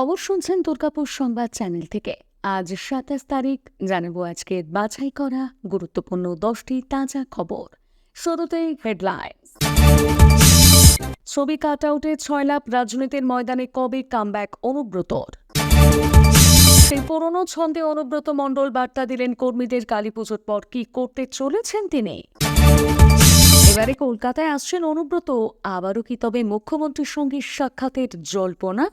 খবর শুনছেন দুর্গাপুর সংবাদ চ্যানেল থেকে। আজ সাতাশ তারিখ, জানাব আজকের বাছাই করা গুরুত্বপূর্ণ দশটি তাজা খবর। শুরুতেই হেডলাইন্স ছবি কাট আউটে ছয় লাভ রাজনীতির ময়দানে কবে কামব্যাক অনুব্রতর? পুরনো ছন্দে অনুব্রত মণ্ডল বার্তা দিলেন কর্মীদের কালী পুজোর পর কি করতে চলেছেন তিনি? এবারে কলকাতায় আসছেন অনুব্রত, আবারও কি তবে মুখ্যমন্ত্রীর সঙ্গে সাক্ষাতের জল্পনা?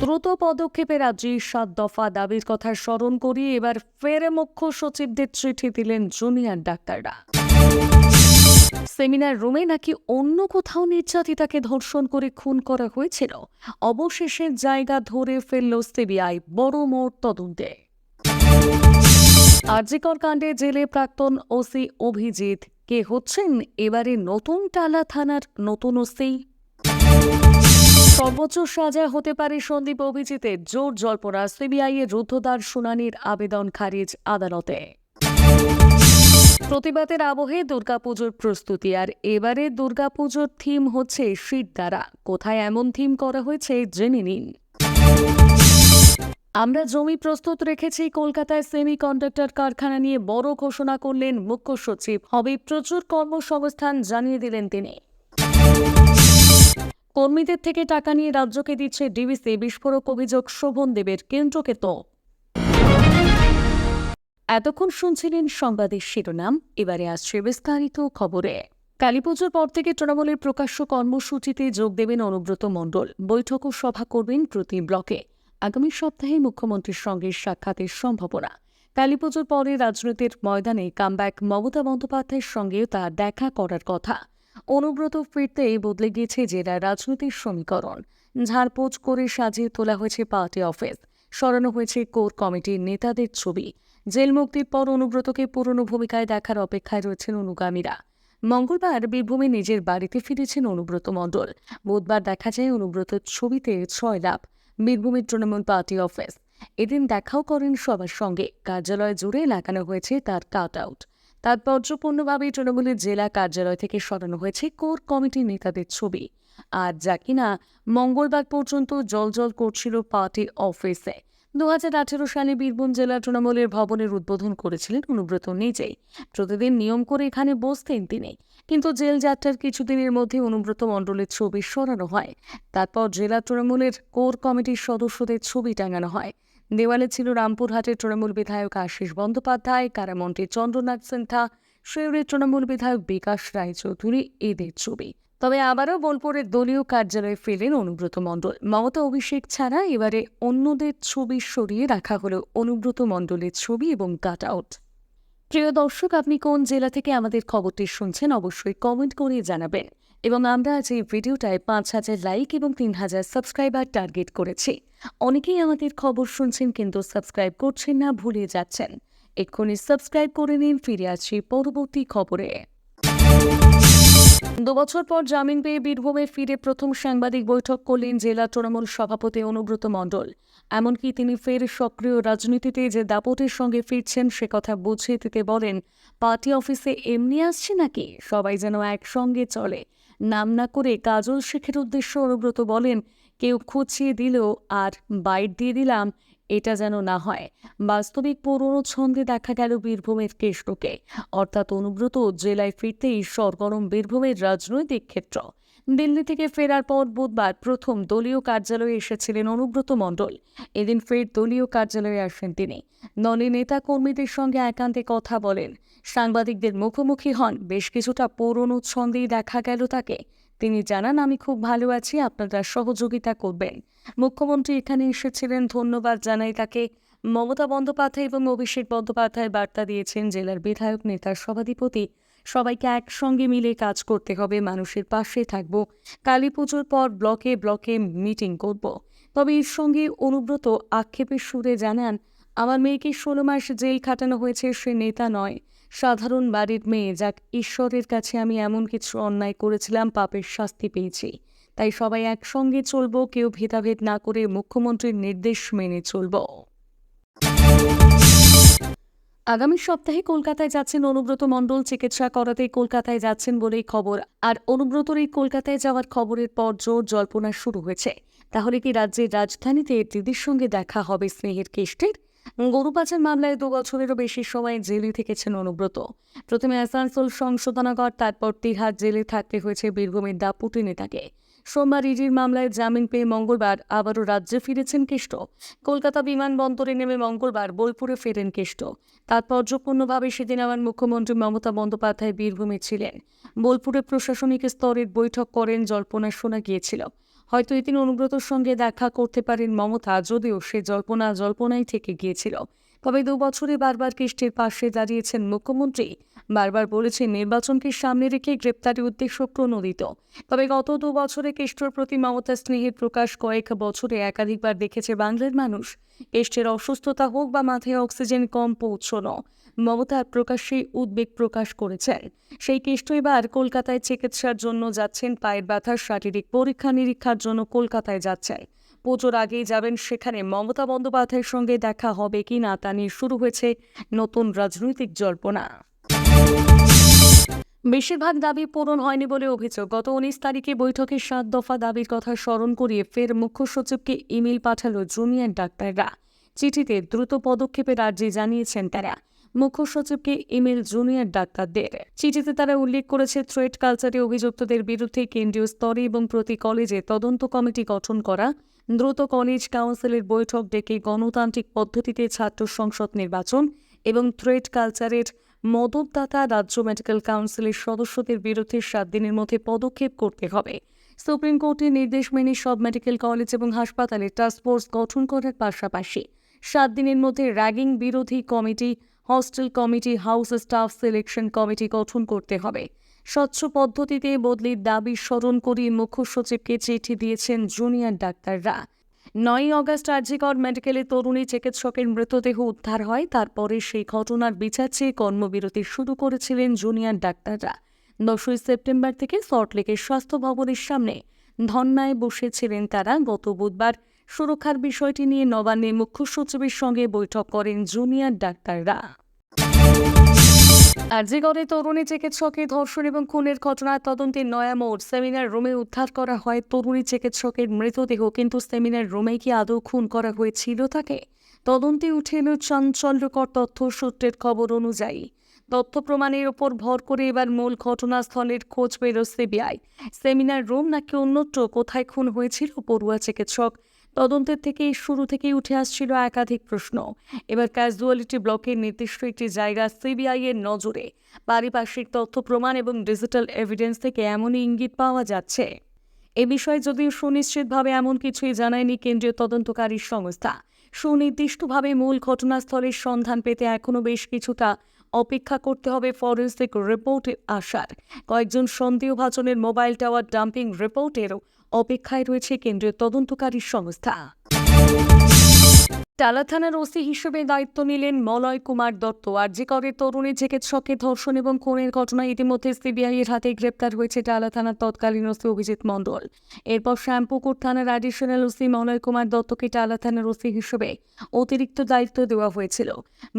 দ্রুত পদক্ষেপে রাজ্যের সাত দফা দাবির কথা স্মরণ করিয়ে এবার ফের মুখ্য সচিবদের চিঠি দিলেন জুনিয়র ডাক্তাররা। সেমিনার রুমে নাকি অন্য কোথাও নির্যাতিতাকে ধর্ষণ করে খুন করা হয়েছিল? অবশেষে জায়গা ধরে ফেলল সিবিআই। বড় মোড় তদন্তে। আরজিকর কাণ্ডে জেলে প্রাক্তন ওসি অভিজিৎ। কে হচ্ছেন? এবারে নতুন টালা থানার নতুন ওসি। সর্বোচ্চ সাজা হতে পারে সন্দীপ অভিজিতের জোর জল্পনা সিবিআই এর রুদ্ধদ্বার শুনানির আবেদন খারিজ আদালতে। প্রতিবাদের আবহে দুর্গাপুজোর প্রস্তুতি, আর এবারে দুর্গাপুজোর থিম হচ্ছে শীত দ্বারা। কোথায় এমন থিম করা হয়েছে জেনে নিন। আমরা জমি প্রস্তুত রেখেছি, কলকাতায় সেমি কন্ডাক্টর কারখানা নিয়ে বড় ঘোষণা করলেন মুখ্য সচিব। হবে প্রচুর কর্মসংস্থান জানিয়ে দিলেন তিনি। কর্মীদের থেকে টাকা নিয়ে রাজ্যকে দিচ্ছে ডিবিসি। বিস্ফোরক অভিযোগ শোভন দেবের কেন্দ্রকে তো। এতক্ষণ শুনছিলেন সংবাদের শিরোনাম। এবারে আসছে বিস্তারিত খবরে। কালীপুজোর পর থেকে তৃণমূলের প্রকাশ্য কর্মসূচিতে যোগ দেবেন অনুব্রত মণ্ডল। বৈঠক ও সভা করবেন প্রতি ব্লকে। আগামী সপ্তাহে মুখ্যমন্ত্রীর সঙ্গে সাক্ষাতের সম্ভাবনা। কালীপুজোর পরে রাজনীতির ময়দানে কামব্যাক মমতা বন্দ্যোপাধ্যায়ের সঙ্গেও তা দেখা করার কথা। অনুব্রত ফিরতেই বদলে গিয়েছে জেলা রাজনৈতিক সমীকরণ। ঝাড়পোছ করে সাজিয়ে তোলা হয়েছে পার্টি অফিস, সরানো হয়েছে কোর কমিটির নেতাদের ছবি। জেল মুক্তির পর অনুব্রতকে পুরনো ভূমিকায় দেখার অপেক্ষায় রয়েছেন অনুগামীরা। মঙ্গলবার বীরভূমে নিজের বাড়িতে ফিরেছেন অনুব্রত মণ্ডল। বুধবার দেখা যায় অনুব্রতর ছবিতে ছয় লাভ বীরভূমের তৃণমূল পার্টি অফিস। এদিন দেখাও করেন সবার সঙ্গে। কার্যালয় জুড়ে লাগানো হয়েছে তার কাট আউট। তাৎপর্যপূর্ণভাবে তৃণমূলের জেলা কার্যালয় থেকে সরানো হয়েছে কোর কমিটির নেতাদের ছবি। আর যা কিনা মঙ্গলবার পর্যন্ত জলজল করছিল পার্টি অফিসে। দু হাজার আঠেরো সালে বীরভূম জেলা তৃণমূলের ভবনের উদ্বোধন করেছিলেন অনুব্রত নিজেই। প্রতিদিন নিয়ম করে এখানে বসতেন তিনি। কিন্তু জেল যাত্রার কিছুদিনের মধ্যে অনুব্রত মণ্ডলের ছবি সরানো হয়। তারপর জেলা তৃণমূলের কোর কমিটির সদস্যদের ছবি টাঙানো হয়। দেওয়ালে ছিল রামপুরহাটের তৃণমূল বিধায়ক আশিস বন্দ্যোপাধ্যায় কারামন্ত্রী চন্দ্রনাথ সিনহা শেউরের তৃণমূল বিধায়ক বিকাশ রায়চৌধুরী এদের ছবি। তবে আবারও বোলপুরের দলীয় কার্যালয়ে ফেলেন অনুব্রত মণ্ডল। মমতা অভিষেক ছাড়া এবারে অন্যদের ছবি সরিয়ে রাখা হলো অনুব্রত মণ্ডলের ছবি এবং কাট আউট। প্রিয় দর্শক, আপনি কোন জেলা থেকে আমাদের খবরটি শুনছেন অবশ্যই কমেন্ট করে জানাবেন। এবং আমরা আজ এই ভিডিওটায় পাঁচ হাজার লাইক এবং তিন হাজার সাবস্ক্রাইবার টার্গেট করেছি। অনেকেই আমাদের খবর শুনছেন কিন্তু সাবস্ক্রাইব করছেন না, ভুলে যাচ্ছেন। এক্ষুনি সাবস্ক্রাইব করে নিন, ফিরে আসছি পরবর্তী খবরে। দুবছর পর জামিন পেয়ে বীরভূমে ফিরে প্রথম সাংবাদিক বৈঠক করলেন জেলা তৃণমূল সভাপতি অনুব্রত মণ্ডল। এমনকি তিনি ফের সক্রিয় রাজনীতিতে যে দাপটের সঙ্গে ফিরছেন সে কথা বুঝিয়ে দিতে বলেন, পার্টি অফিসে এমনি আসছে নাকি? সবাই যেন একসঙ্গে চলে। নাম না করে কাজল শেখের উদ্দেশ্য অনুব্রত বলেন, কেউ খুঁচিয়ে দিল আর বাইট দিয়ে দিলাম, এটা যেন না হয়। বাস্তবিক পুরনো ছন্দে দেখা গেল বীরভূমের কেষ্টকে। অর্থাৎ অনুব্রত জেলায় ফিরতেই সরগরম বীরভূমের রাজনৈতিক ক্ষেত্র। দিল্লি থেকে ফেরার পর বুধবার প্রথম দলীয় কার্যালয়ে এসেছিলেন অনুব্রত মণ্ডল। এদিন ফের দলীয় কার্যালয়ে আসেন তিনি। দলের নেতা কর্মীদের সঙ্গে একান্তে কথা বলেন। সাংবাদিকদের মুখোমুখি হন। বেশ কিছুটা পুরনো ছন্দেই দেখা গেল তাকে। তিনি জানান, আমি খুব ভালো আছি। আপনারা সহযোগিতা করবেন। মুখ্যমন্ত্রী এখানে এসেছিলেন। ধন্যবাদ জানাই তাকে। মমতা বন্দ্যোপাধ্যায় এবং অভিষেক বন্দ্যোপাধ্যায় বার্তা দিয়েছেন জেলার বিধায়ক, নেতার সভাধিপতি সবাইকে একসঙ্গে মিলে কাজ করতে হবে, মানুষের পাশে থাকব। কালী পুজোর পর ব্লকে ব্লকে মিটিং করব। তবে এর সঙ্গে অনুব্রত আক্ষেপের সুরে জানান, আমার মেয়েকে ষোলো মাস জেল খাটানো হয়েছে, সে নেতা নয়। সাধারণ বাড়ির মেয়ে, যাক ঈশ্বরের কাছে আমি এমন কিছু অন্যায় করেছিলাম, পাপের শাস্তি পেয়েছি। তাই সবাই একসঙ্গে চলবো, কেউ ভেদাভেদ না করে মুখ্যমন্ত্রীর নির্দেশ মেনে চলব। আগামী সপ্তাহে কলকাতায় যাচ্ছেন অনুব্রত মণ্ডল, চিকিৎসা করাতে কলকাতায় যাচ্ছেন বলেই খবর। আর অনুব্রতর এই কলকাতায় যাওয়ার খবরের পর জোর জল্পনা শুরু হয়েছে। তাহলে কি রাজ্যের রাজধানীতে দিদির সঙ্গে দেখা হবে স্নেহের কেষ্টের? গরু পাচার মামলায় দু বছরেরও বেশি সময় জেলে থেকেছেন অনুব্রত। প্রথমে আসানসোল সংশোধনাগর, তারপর তিহার জেলে থাকতে হয়েছে বীরভূমের দাপুটি নেতাকে সোমবার ইডির মামলায় জামিন পেয়ে মঙ্গলবার আবারও রাজ্যে ফিরেছেন কেষ্ট। কলকাতা বিমানবন্দরে নেমে মঙ্গলবার বোলপুরে ফেরেন কেষ্ট। তাৎপর্যপূর্ণভাবে সেদিন আমার মুখ্যমন্ত্রী মমতা বন্দ্যোপাধ্যায় বীরভূমে ছিলেন। বোলপুরে প্রশাসনিক স্তরের বৈঠক করেন জল্পনা শোনা গিয়েছিল। হয়তো এদিন অনুব্রতর সঙ্গে দেখা করতে পারেন মমতা, যদিও সে জল্পনা জল্পনাই থেকে গিয়েছিল। তবে দু বছরে বারবার কেষ্টের পাশে দাঁড়িয়েছেন মুখ্যমন্ত্রী। বারবার বলেছেন নির্বাচনকে সামনে রেখে গ্রেপ্তারি উদ্দেশ্য প্রণোদিত। তবে গত দু বছরে কেষ্টর প্রতি মমতা স্নেহের প্রকাশ কয়েক বছরে একাধিকবার দেখেছে বাংলার মানুষ। কেষ্টের অসুস্থতা হোক বা মাথায় অক্সিজেন কম পৌঁছনো, মমতা প্রকাশ্যে উদ্বেগ প্রকাশ করেছেন। সেই কেষ্ট এবার কলকাতায় চিকিৎসার জন্য যাচ্ছেন, পায়ের ব্যথার শারীরিক পরীক্ষা নিরীক্ষার জন্য কলকাতায় যাচ্ছেন পুজোর আগেই যাবেন, সেখানে মমতা বন্দ্যোপাধ্যায়ের সঙ্গে দেখা হবে কি না তা নিয়ে শুরু হয়েছে নতুন রাজনৈতিক জল্পনা। বেশিরভাগ দাবি পূরণ হয়নি বলে অভিযোগ। গত উনিশ তারিখে বৈঠকে সাত দফা দাবির কথা স্মরণ করিয়ে ফের মুখ্য সচিবকে ইমেল পাঠালো জুনিয়র ডাক্তাররা। চিঠিতে দ্রুত পদক্ষেপের আর্জি জানিয়েছেন তারা। মুখ্য সচিবকে ইমেল জুনিয়র ডাক্তারদের। চিঠিতে তারা উল্লেখ করেছে, থ্রেড কালচারে অভিযুক্তদের বিরুদ্ধে কেন্দ্রীয় স্তরে এবং প্রতি কলেজে তদন্ত কমিটি গঠন করা দ্রুত কলেজ কাউন্সিলের বৈঠক ডেকে গণতান্ত্রিক পদ্ধতিতে ছাত্র সংসদ নির্বাচন এবং থ্রেড কালচারের মদতদাতা রাজ্য মেডিকেল কাউন্সিলের সদস্যদের বিরুদ্ধে সাত দিনের মধ্যে পদক্ষেপ করতে হবে। সুপ্রিম কোর্টের নির্দেশ মেনে সব মেডিকেল কলেজ এবং হাসপাতালে টাস্কফোর্স গঠন করার পাশাপাশি সাত দিনের মধ্যে র্যাগিং বিরোধী committee, hostel committee, house staff selection committee গঠন করতে হবে। স্বচ্ছ পদ্ধতিতে বদলির দাবি স্মরণ করিয়ে মুখ্য সচিবকে চিঠি দিয়েছেন জুনিয়র ডাক্তাররা। নয় অগস্ট আর্জিকর মেডিকেলে তরুণী চিকিৎসকের মৃতদেহ উদ্ধার হয়। তারপরে সেই ঘটনার বিচার চেয়ে কর্মবিরতি শুরু করেছিলেন জুনিয়র ডাক্তাররা। দশই সেপ্টেম্বর থেকে সল্টলেকের স্বাস্থ্য ভবনের সামনে ধর্নায় বসেছিলেন তারা। গত বুধবার সুরক্ষার বিষয়টি নিয়ে নবান্নে মুখ্য সচিবের সঙ্গে বৈঠক করেন জুনিয়র ডাক্তাররা। আরজিগড়ে তরুণী চিকিৎসকের ধর্ষণ এবং খুনের ঘটনার তদন্তে নয়া মোড়। সেমিনার রুমে উদ্ধার করা হয় তরুণী চিকিৎসকের মৃতদেহ, কিন্তু সেমিনার রুমে কি আদৌ খুন করা হয়েছিল তাকে? তদন্তে উঠে এলো চাঞ্চল্যকর তথ্য সূত্রের খবর অনুযায়ী, তথ্য প্রমাণের ওপর ভর করে এবার মূল ঘটনাস্থলের খোঁজ পেল সিবিআই। সেমিনার রুম নাকি অন্যত্র? কোথায় খুন হয়েছিল পড়ুয়া চিকিৎসক? তদন্তের থেকে শুরু থেকেই উঠে আসছিল একাধিক প্রশ্ন। এবার ক্যাজুয়ালিটি ব্লকের নির্দিষ্ট একটি জায়গা সিবিআই এর নজরে। পারিপার্শ্বিক তথ্য, প্রমাণ এবং ডিজিটাল এভিডেন্স থেকে এমনই ইঙ্গিত পাওয়া যাচ্ছে। এ বিষয়ে যদিও সুনিশ্চিতভাবে এমন কিছুই জানায়নি কেন্দ্রীয় তদন্তকারী সংস্থা। সুনির্দিষ্টভাবে মূল ঘটনাস্থলের সন্ধান পেতে এখনও বেশ কিছুটা অপেক্ষা করতে হবে ফরেন্সিক রিপোর্টের আসার। কয়েকজন সন্দেহভাজনের মোবাইল টাওয়ার ডাম্পিং রিপোর্টেরও অপেক্ষায় রয়েছে কেন্দ্রীয় তদন্তকারী সংস্থা। টালা থানার ওসি হিসেবে দায়িত্ব নিলেন মলয় কুমার দত্ত। আর আরজিকরের তরুণী চিকিৎসকের ধর্ষণ এবং খুনের ঘটনায় ইতিমধ্যে সিবিআই এর হাতে গ্রেপ্তার হয়েছে টালা থানার তৎকালীন ওসি অভিজিৎ মণ্ডল। এরপর শ্যামপুকুর থানার অ্যাডিশনাল ওসি মলয় কুমার দত্তকে টালা থানার ওসি হিসেবে অতিরিক্ত দায়িত্ব দেওয়া হয়েছিল।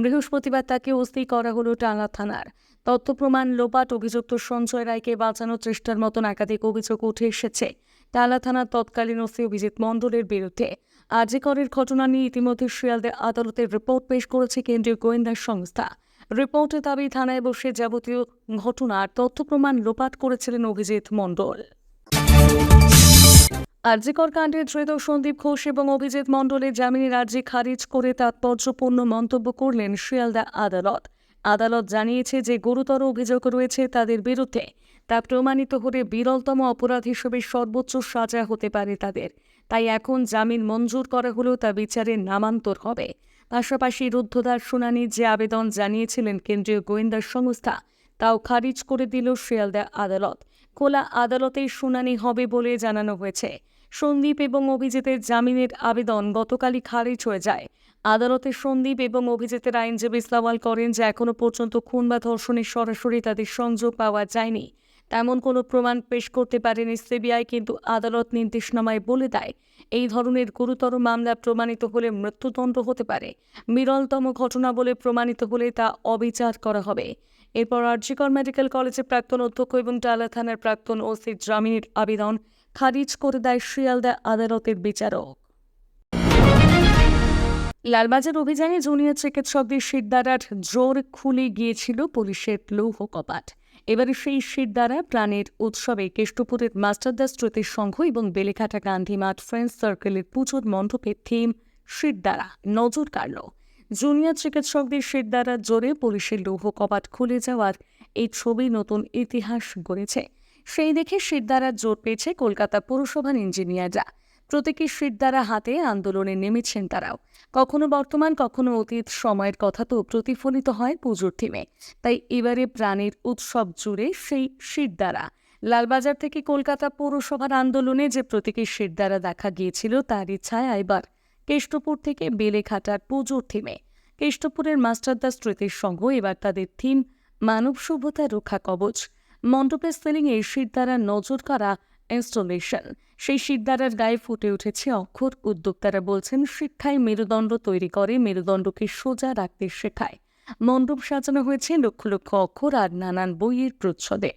বৃহস্পতিবার তাকে ওসি করা হলো টালা থানার। তথ্য প্রমাণ লোপাট অভিযুক্ত সঞ্জয় রায়কে বাঁচানোর চেষ্টার মতন একাধিক অভিযোগ উঠে এসেছে। টালা থানার তৎকালীন ওসি অভিজিৎ মণ্ডলের বিরুদ্ধে আর্যিকরের ঘটনা নিয়ে ইতিমধ্যে শিয়ালদে আদালতের রিপোর্ট পেশ করেছে কেন্দ্রীয় গোয়েন্দা সংস্থা। রিপোর্টে দাবি, থানায় বসে যাবতীয় ঘটনার তথ্য প্রমাণ লোপাট করেছিলেন অভিজিৎ মণ্ডল। আরজিকর কাণ্ডে ধৃত সন্দীপ ঘোষ এবং অভিজিৎ মণ্ডলের জামিনের আর্জি খারিজ করে তাৎপর্যপূর্ণ মন্তব্য করলেন শিয়ালদা আদালত। আদালত জানিয়েছে যে গুরুতর অভিযোগ রয়েছে তাদের বিরুদ্ধে তা প্রমাণিত হলে বিরলতম অপরাধ হিসেবে সর্বোচ্চ সাজা হতে পারে তাদের। তাই এখন জামিন মঞ্জুর করা হলেও তা বিচারের নামান্তর হবে। পাশাপাশি রুদ্ধদার শুনানি যে আবেদন জানিয়েছিলেন কেন্দ্রীয় গোয়েন্দা সংস্থা, তাও খারিজ করে দিল শিয়ালদা আদালত। খোলা আদালতেই শুনানি হবে বলে জানানো হয়েছে। সন্দীপ এবং অভিজিতের জামিনের আবেদন গতকালই খারিজ হয়ে যায়। আদালতে সন্দীপ এবং অভিজিতের আইনজীবী সওয়াল করেন যে এখনও পর্যন্ত খুন বা ধর্ষণের সরাসরি তাদের সংযোগ পাওয়া যায়নি তেমন কোনো প্রমাণ পেশ করতে পারেনি সিবিআই, কিন্তু আদালত নির্দেশনামায় বলে দেয়, এই ধরনের গুরুতর মামলা প্রমাণিত হলে মৃত্যুদণ্ড হতে পারে। বিরলতম ঘটনা বলে প্রমাণিত হলে তা অবিচার করা হবে। এরপর আরজিকর মেডিকেল কলেজের প্রাক্তন অধ্যক্ষ এবং টালা থানার প্রাক্তন ওসি জামিনের আবেদন খারিজ করে দেয় শিয়ালদা আদালতের বিচারক। লালবাজার অভিযানে জুনিয়র চিকিৎসকদের শিরদাঁড়ার জোর খুলে গিয়েছিল পুলিশের লৌহ কপাট। এবারে সেই শিরদাঁড়া প্রাণের উৎসবে কেষ্টপুরের মাস্টারদাস স্মৃতির সংঘ এবং বেলেঘাটা গান্ধী মাঠ ফ্রেন্ডস সার্কেলের পুজোর মণ্ডপের থিম শিরদাঁড়া নজর কাড়ল। জুনিয়র চিকিৎসকদের শিরদাঁড়ার জোরে পুলিশের লৌহ কপাট খুলে যাওয়ার এই ছবি নতুন ইতিহাস গড়েছে। সেই দেখে শিরদাঁড়ার জোর পেয়েছে কলকাতা পৌরসভার ইঞ্জিনিয়াররা। প্রতীকী শিরদাঁড়া হাতে আন্দোলনে নেমেছেন তারাও। কখনো বর্তমান, কখনো অতীত সময়ের কথা তো প্রতিফলিত হয় পুজোর থিমে তাই এবারে প্রাণের উৎসব জুড়ে সেই শিরদাঁড়া লালবাজার থেকে কলকাতা পৌরসভার আন্দোলনে যে প্রতীকী শিরদাঁড়া দেখা গিয়েছিল তারই ছায়া এবার কেষ্টপুর থেকে বেলেঘাটার পুজোর থিমে কেষ্টপুরের মাস্টারদা স্মৃতির সংঘ এবার তাদের থিম মানব সভ্যতা রক্ষা কবচ। মণ্ডপের সিলিংয়ে শিরদাঁড়া নজর করা ইনস্টলেশন সেই শিরদাঁড়ার গায়ে ফুটে উঠেছে অক্ষর। উদ্যোক্তারা বলছেন, শিক্ষায় মেরুদণ্ড তৈরি করে, মেরুদণ্ডকে সোজা রাখতে শেখায়। মণ্ডপ সাজানো হয়েছে লক্ষ লক্ষ অক্ষর আর নানান বইয়ের প্রচ্ছদে।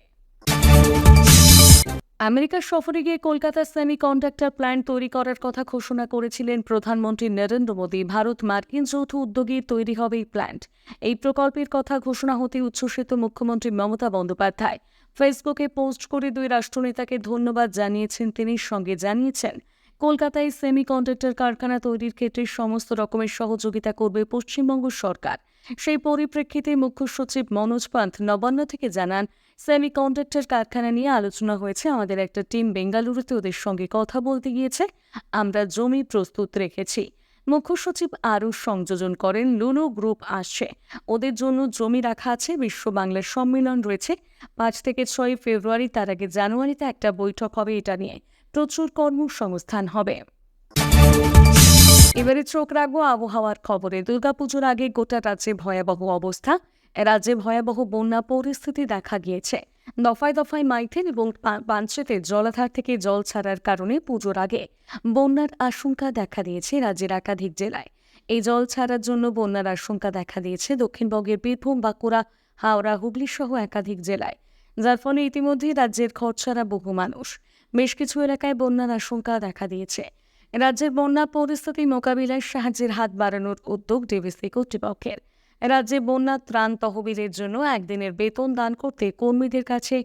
আমেরিকা সফরে গিয়ে কলকাতা সেমি কন্ডাক্টর প্ল্যান্ট তৈরি করার কথা ঘোষণা করেছিলেন প্রধানমন্ত্রী নরেন্দ্র মোদী। ভারত মার্কিন যৌথ উদ্যোগে তৈরি হবে এই প্ল্যান্ট। এই প্রকল্পের কথা ঘোষণা হতে উচ্ছ্বসিত মুখ্যমন্ত্রী মমতা বন্দ্যোপাধ্যায়। ফেসবুকে পোস্ট করে দুই রাষ্ট্রনেতাকে ধন্যবাদ জানিয়েছেন তিনি, সঙ্গে জানিয়েছেন, কলকাতায় সেমি কন্ডাক্টর কারখানা তৈরির ক্ষেত্রে সমস্ত রকমের সহযোগিতা করবে পশ্চিমবঙ্গ সরকার। সেই পরিপ্রেক্ষিতে মুখ্য সচিব মনোজ পান্থ নবান্ন থেকে জানান সেমি কন্ডাক্টর কারখানা নিয়ে আলোচনা হয়েছে। আমাদের একটা টিম বেঙ্গালুরুতে ওদের সঙ্গে কথা বলতে গিয়েছে। আমরা জমি প্রস্তুত রেখেছি। মুখ্য সচিব আরও সংযোজন করেন লুলু গ্রুপ আসছে। ওদের জন্য জমি রাখা আছে, বিশ্ব বাংলার সম্মেলন রয়েছে। পাঁচ থেকে ছয় ফেব্রুয়ারি, তার আগে জানুয়ারিতে একটা বৈঠক হবে এটা নিয়ে। প্রচুর কর্মসংস্থান হবে। এবারে চোখ রাখব আবহাওয়ার খবরে। দুর্গাপুজোর আগে গোটা রাজ্যে ভয়াবহ অবস্থা। রাজ্যে ভয়াবহ বন্যা পরিস্থিতি দেখা গিয়েছে। দফায় দফায় মাইথেন এবং পাঞ্চেতে জলাধার থেকে জল ছাড়ার কারণে পুজোর আগে বন্যার আশঙ্কা দেখা দিয়েছে রাজ্যের একাধিক জেলায়। এই জল ছাড়ার জন্য বন্যার আশঙ্কা দেখা দিয়েছে দক্ষিণবঙ্গের বীরভূম, বাঁকুড়া, হাওড়া হুগলি সহ একাধিক জেলায়, যার ফলে ইতিমধ্যেই রাজ্যের খরছাড়া বহু মানুষ। বেশ কিছু এলাকায় বন্যার আশঙ্কা দেখা দিয়েছে। রাজ্যের বন্যা পরিস্থিতি মোকাবিলায় সাহায্যের হাত বাড়ানোর উদ্যোগ ডিভিসি কর্তৃপক্ষের। রাজ্যে বন্যা, ত্রাণ তহবিলের জন্য একদিনের বেতন দান করতে কর্মীদের কাছে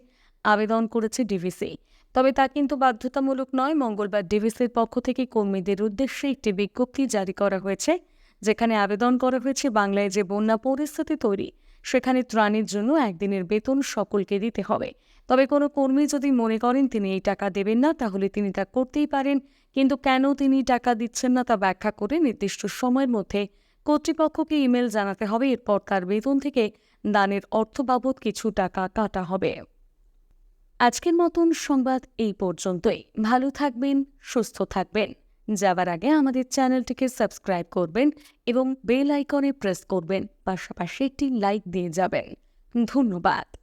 আবেদন করেছে ডিভিসি। তবে তা কিন্তু বাধ্যতামূলক নয়, মঙ্গলবার ডিভিসির পক্ষ থেকে কর্মীদের উদ্দেশ্যে একটি বিজ্ঞপ্তি জারি করা হয়েছে, যেখানে আবেদন করা হয়েছে বাংলায় যে বন্যা পরিস্থিতি তৈরি, সেখানে ত্রাণের জন্য একদিনের বেতন সকলকে দিতে হবে। তবে কোনো কর্মী যদি মনে করেন তিনি এই টাকা দেবেন না, তাহলে তিনি তা করতেই পারেন, কিন্তু কেন তিনি টাকা দিচ্ছেন না তা ব্যাখ্যা করে নির্দিষ্ট সময়ের মধ্যে কর্তৃপক্ষকে ইমেল জানাতে হবে, এরপর তার বেতন থেকে দানের অর্থ বাবদ কিছু টাকা কাটা হবে। আজকের মতন সংবাদ এই পর্যন্তই। ভালো থাকবেন, সুস্থ থাকবেন। যাবার আগে আমাদের চ্যানেলটিকে সাবস্ক্রাইব করবেন এবং বেল আইকনে প্রেস করবেন, পাশাপাশি একটি লাইক দিয়ে যাবেন। ধন্যবাদ।